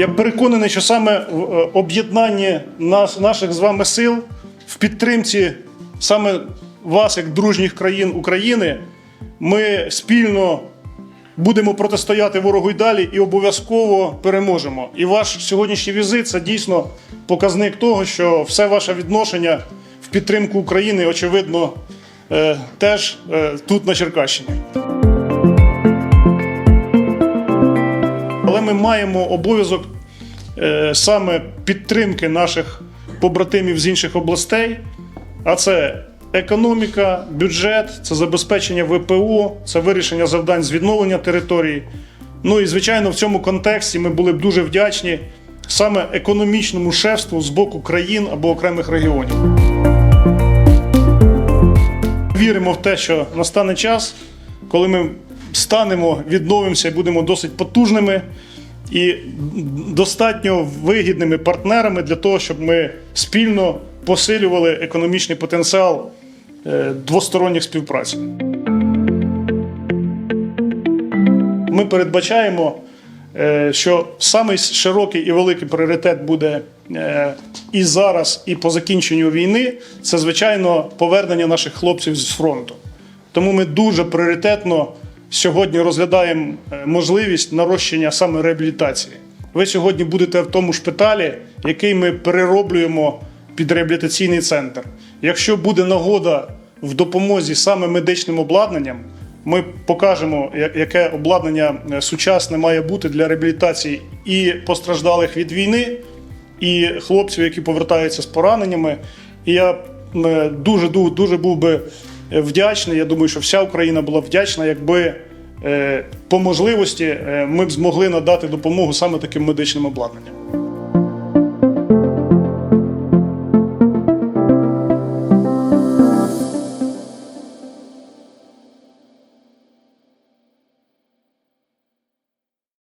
Я переконаний, що саме в е, об'єднанні нас, наших з вами сил в підтримці саме вас, як дружніх країн України, ми спільно будемо протистояти ворогу й далі і обов'язково переможемо. І ваш сьогоднішній візит це дійсно показник того, що все ваше відношення в підтримку України, очевидно, е, теж е, тут на Черкащині. Але ми маємо обов'язок е, саме підтримки наших побратимів з інших областей, а це економіка, бюджет, це забезпечення ВПО, це вирішення завдань з відновлення території. Ну і звичайно, в цьому контексті ми були б дуже вдячні саме економічному шефству з боку країн або окремих регіонів. Віримо в те, що настане час, коли ми станемо, відновимося і будемо досить потужними і достатньо вигідними партнерами для того, щоб ми спільно посилювали економічний потенціал е, двосторонніх співпраці. Ми передбачаємо, е, що самий широкий і великий пріоритет буде е, і зараз, і по закінченню війни це, звичайно, повернення наших хлопців з фронту. Тому ми дуже пріоритетно сьогодні розглядаємо е, можливість нарощення саме реабілітації. Ви сьогодні будете в тому шпиталі, який ми перероблюємо під реабілітаційний центр. Якщо буде нагода в допомозі саме медичним обладнанням, ми покажемо, яке обладнання е, сучасне має бути для реабілітації і постраждалих від війни, і хлопців, які повертаються з пораненнями. І я е, дуже дуже, дуже був би вдячний. Я думаю, що вся Україна була вдячна, якби е, по можливості е, ми б змогли надати допомогу саме таким медичним обладнанням.